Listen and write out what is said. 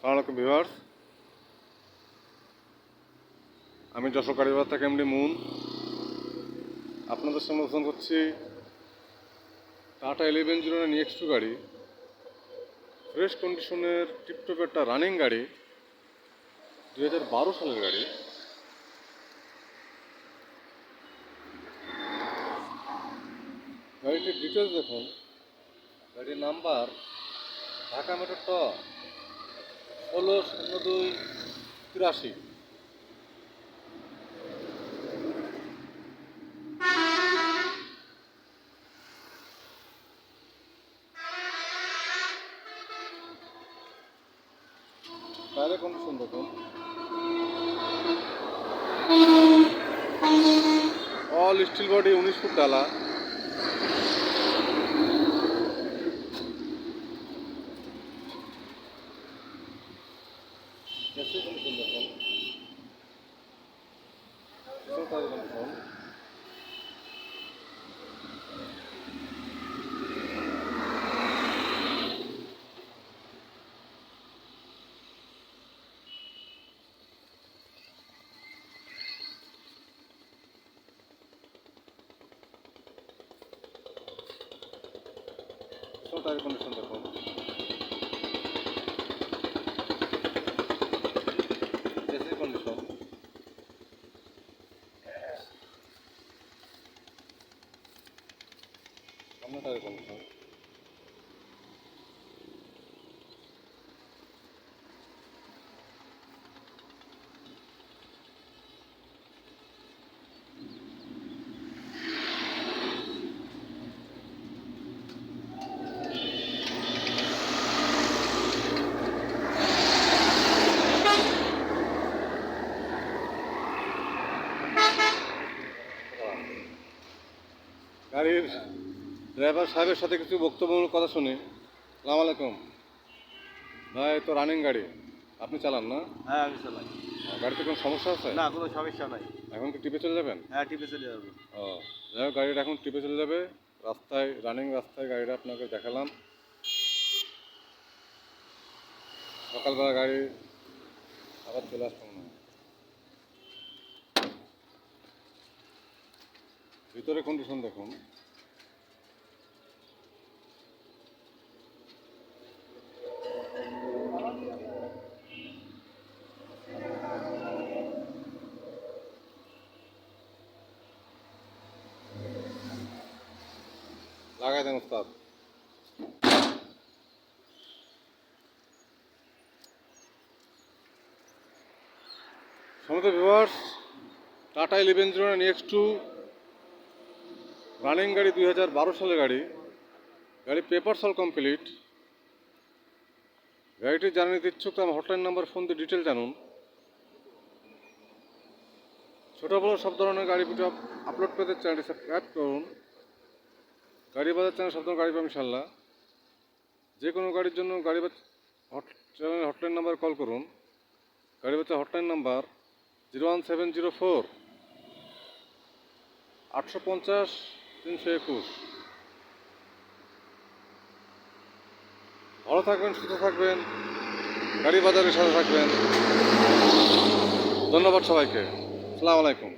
সালামালাইকুম ভিউয়ার্স। আমি যশোর কারিবার থেকে এমডি মুন। আপনাদের উপস্থাপন করছি Tata eleven zero nine X two গাড়ি। ফ্রেশ কন্ডিশনের টিপটপ একটা রানিং গাড়ি, দুই হাজার বারো সালের গাড়ি। গাড়িটির ডিটেলস দেখুন। গাড়ির নাম্বার ঢাকা মেট্রো ট ষোলো শূন্য দুই তিরাশি। বাইরে কন্ডিশন দেখুন অল স্টিল বডি উনিশ ফুট ডালা। 개수분수 몇 번? 지성까지 몇 번? Soltar el conductor de fondo. সামনে তাদের কন্ডিশন গাড়ির ড্রাইভার সাহেবের সাথে কিছু বক্তব্যমূলক কথা শুনি। সালাম আলাইকুম। ভাই তো রানিং গাড়ি। আপনি চালান না? হ্যাঁ আমি চালাই। গাড়িতে কোনো সমস্যা আছে? না কোনো সমস্যা নাই। এখন কি টিপে চলে যাবেন? হ্যাঁ টিপে চলে যাব। ও যাই হোক গাড়িটা এখন টিপে চলে যাবে। রাস্তায় রানিং রাস্তায় গাড়িটা আপনাকে দেখালাম। সকালবেলা গাড়ি আবার চলে আসব না ভিতরে কন্ডিশন দেখুন। লাগাই দেন উস্তাদ। সমস্ত viewers Tata eleven zero nine x two, running গাড়ি দুই হাজার বারো সালের গাড়ি। গাড়ি পেপার সল কমপ্লিট। গাড়িটি জানিয়ে নিতে ইচ্ছুক তো আমার হটলাইন নাম্বার, ফোন দিয়ে ডিটেল জানুন। ছোটো বড়ো সব ধরনের গাড়ি ভিডিও আপলোড পেতে চ্যানেলটি সাবস্ক্রাইব করুন। গাড়ি বাজার চ্যানেল সব ধরনের গাড়ি পাবেন ইনশাল্লাহ। যে কোনো গাড়ির জন্য গাড়ি hot channel hotline number call করুন। গাড়ি বাজার hotline number zero one seven zero four আটশো পঞ্চাশ তিনশো একুশ। ভালো থাকবেন, সুস্থ থাকবেন, গাড়ি বাজারের সাথে থাকবেন। ধন্যবাদ সবাইকে। আসসালামু আলাইকুম।